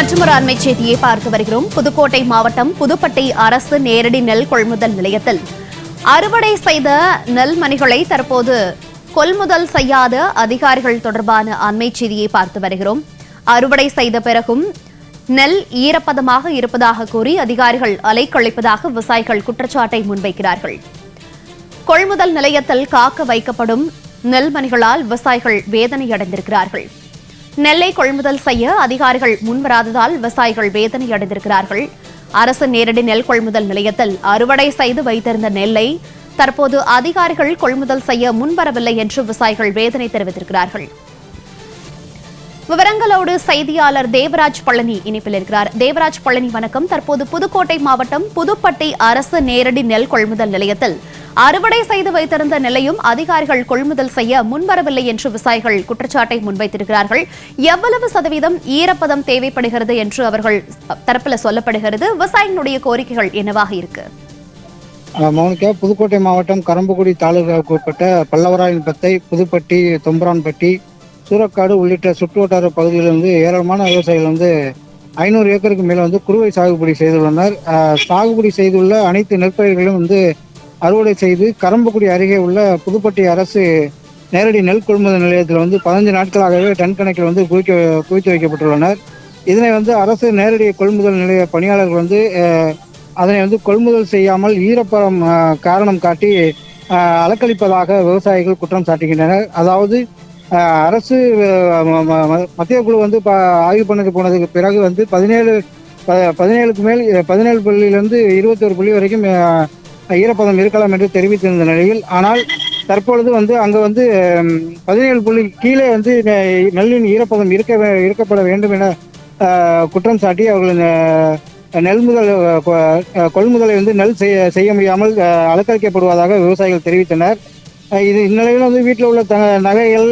மற்றொரு அண்மை செய்தியை பார்த்து வருகிறோம். புதுக்கோட்டை மாவட்டம் புதுப்பட்டி அரசு நேரடி நெல் கொள்முதல் நிலையத்தில் அறுவடை செய்த நெல் மணிகளை தற்போது கொள்முதல் செய்யாத அதிகாரிகள் தொடர்பான அண்மை செய்தியை பார்த்து வருகிறோம். அறுவடை செய்த பிறகும் நெல் ஈரப்பதமாக இருப்பதாக கூறி அதிகாரிகள் அலைக்கழிப்பதாக விவசாயிகள் குற்றச்சாட்டை முன்வைக்கிறார்கள். கொள்முதல் நிலையத்தில் காக்க வைக்கப்படும் நெல்மணிகளால் விவசாயிகள் வேதனை அடைந்திருக்கிறார்கள் நெல்லை கொள்முதல் செய்ய அதிகாரிகள் முன்வராததால் விவசாயிகள் வேதனை அடைந்திருக்கிறார்கள். அரசு நேரடி நெல் கொள்முதல் நிலையத்தில் அறுவடை செய்து வைத்திருந்த நெல்லை தற்போது அதிகாரிகள் கொள்முதல் செய்ய முன்வரவில்லை என்று விவசாயிகள் வேதனை தெரிவித்திருக்கிறார்கள். விவரங்களோடு செய்தியாளர் தேவராஜ் பழனி இணைப்பில் இருக்கிறார். தேவராஜ் பழனி வணக்கம். தற்போது புதுக்கோட்டை மாவட்டம் புதுப்பட்டி அரசு நேரடி நெல் கொள்முதல் நிலையத்தில் அறுவடை செய்து வைத்திருந்த நிலையும் அதிகாரிகள் கொள்முதல் செய்ய முன்வரவில்லை என்று விவசாயிகள் குற்றச்சாட்டை முன்வைத்திருக்கிறார்கள். எவ்வளவு சதவீதம் ஈரப்பதம் தேவைப்படுகிறது என்று அவர்கள் தரப்பில் சொல்லப்படுகிறது. விவசாயிகளுடைய கோரிக்கைகள் என்னவாக இருக்கு? மௌனிகா புதுக்கோட்டை மாவட்டம் கரம்புக்குடி தாலுகாவுக்கு உட்பட்ட பல்லவராயன்பத்தை புதுப்பட்டி தொம்பரான்பட்டி சூரக்காடு உள்ளிட்ட சுற்றுவட்டார பகுதியிலிருந்து ஏராளமான விவசாயிகள் வந்து ஐநூறு ஏக்கருக்கு மேலே வந்து குறுவை சாகுபடி செய்துள்ளனர் அஹ் சாகுபடி செய்துள்ள அனைத்து நெற்பயிர்களும் வந்து அறுவடை செய்து கரம்பக்குடி அருகே உள்ள புதுப்பட்டி அரசு நேரடி நெல் கொள்முதல் நிலையத்தில் வந்து பதினஞ்சு நாட்களாகவே டன் கணக்கில் வந்து குவிக்க குவித்து வைக்கப்பட்டுள்ளனர். இதனை வந்து அரசு நேரடி கொள்முதல் நிலைய பணியாளர்கள் வந்து அதனை வந்து கொள்முதல் செய்யாமல் ஈரப்பதம் காரணம் காட்டி அலக்களிப்பதாக விவசாயிகள் குற்றம் சாட்டுகின்றனர். அதாவது அரசு ம- மத்திய குழு வந்து ப- ஆய்வு பண்ணுக்கு போனதுக்கு பிறகு வந்து பதினேழு ப- பதினேழுக்கு மேல் பதினேழு புள்ளியிலிருந்து இருபத்தோரு புள்ளி வரைக்கும் ஈரப்பதம் இருக்கலாம் என்று தெரிவித்திருந்த நிலையில் ஆனால் தற்பொழுது வந்து அங்க வந்து பதினேழு புள்ளி கீழே வந்து நெல்லின் ஈரப்பதம் இருக்க வே- இருக்கப்பட வேண்டும் என குற்றம் சாட்டி அவர்கள் நெல் முதல் கொ- கொள்முதலை வந்து நெல் செய்ய செய்ய முடியாமல் அஹ், அலக்கழிக்கப்படுவதாக விவசாயிகள் தெரிவித்தனர். இது இந்நிலையில் வந்து வீட்டில் உள்ள த நகைகள்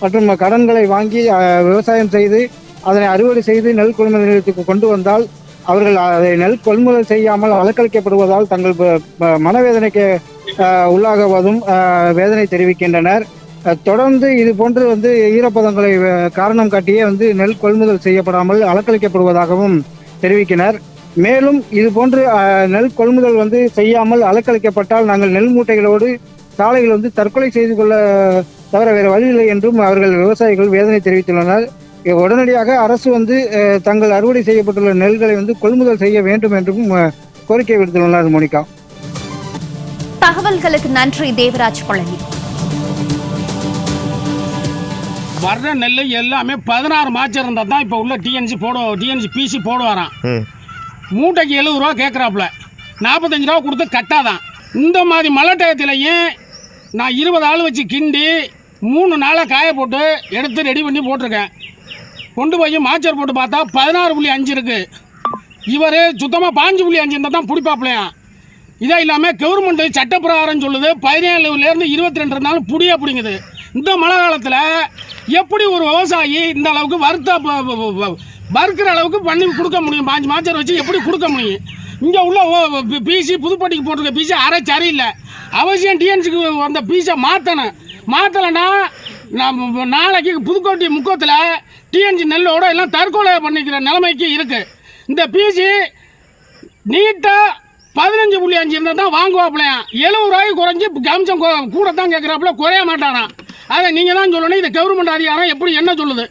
மற்றும் கடன்களை வாங்கி விவசாயம் செய்து அதனை அறுவடை செய்து நெல் கொள்முதல் நிலையத்துக்கு கொண்டு வந்தால் அவர்கள் அதை நெல் கொள்முதல் செய்யாமல் அலக்களிக்கப்படுவதால் தங்கள் ப- மனவேதனைக்கு உள்ளாகவதும் உள்ளாகுவதும் வேதனை தெரிவிக்கின்றனர். தொடர்ந்து இது போன்று வந்து ஈரப்பதங்களை காரணம் காட்டியே வந்து நெல் கொள்முதல் செய்யப்படாமல் அலக்களிக்கப்படுவதாகவும் தெரிவிக்கினர். மேலும் இது போன்று நெல் கொள்முதல் வந்து செய்யாமல் அலக்களிக்கப்பட்டால் நாங்கள் நெல் மூட்டைகளோடு சாலைகள் வந்து தற்கொலை செய்து கொள்ள தவிர வேறு வழி இல்லை என்றும் அவர்கள் விவசாயிகள் வேதனை தெரிவித்துள்ளனர். உடனடியாக அரசு வந்து தங்கள் அறுவடை செய்யப்பட்டுள்ள நெல்களை வந்து கொள்முதல் செய்ய வேண்டும் என்றும் கோரிக்கை விடுத்துள்ளனர் மோனிகா. தகவல்களுக்கு நன்றி தேவராஜ் பழனி. வர்ற நெல் எல்லாமே பதினாறு மாச்சம் இருந்தால் தான் இப்போ உள்ள டிஎன்சி போட டிஎன்சி பிசி போடுவாராம் ம். மூட்டைக்கு எழுபது ரூபா கேட்குறாப்புல நாற்பத்தஞ்சு ரூபா கொடுத்து கட்டாதான். இந்த மாதிரி மழை டயத்துலையும் நான் இருபது ஆள் வச்சு கிண்டி மூணு நாளாக காய போட்டு எடுத்து ரெடி பண்ணி போட்டிருக்கேன். கொண்டு போய் மாச்சர் போட்டு பார்த்தா பதினாறு புள்ளி அஞ்சு இருக்குது இவர் சுத்தமாக பாஞ்சு புள்ளி அஞ்சு இருந்தால் தான் பிடிப்பாப்பிலையா? இதே இல்லாமல் கவர்மெண்ட் சட்டப்பிரகாரம் சொல்லுது பதினேழுலேருந்து இருபத்தி ரெண்டு இருந்தாலும் புடியே பிடிங்குது. இந்த மழை காலத்தில் எப்படி ஒரு விவசாயி இந்த அளவுக்கு வருத்த வறுக்கிற அளவுக்கு பண்ணி கொடுக்க முடியும்? பாஞ்சு மாச்சர் வச்சு எப்படி கொடுக்க முடியும்? இங்கே உள்ள பிசி புதுப்பட்டிக்கு போட்டிருக்க பிசி அரை சரியில்லை. அவசியம் டிஎன்சிக்கு வந்த பீஸை மாற்றணும் மாற்றலைன்னா நான் நாளைக்கு புதுக்கோட்டை முக்கத்தில் டிஎன்ஜி நெல்லோட எல்லாம் தற்கொலை பண்ணிக்கிற நிலைமைக்கு இருக்குது இந்த பிசி நீட்டாக பதினஞ்சு புள்ளி அஞ்சு இருந்தால் தான் வாங்குவாப்பிலையாம் எழுபது ரூபாய்க்கு குறைஞ்சி கம்சம் கூட தான் கேட்குறாப்புல குறைய மாட்டானாம் அதை நீங்கள் தான் சொல்லணும். இது கவர்மெண்ட் அதிகாரம் எப்படி என்ன சொல்லுது?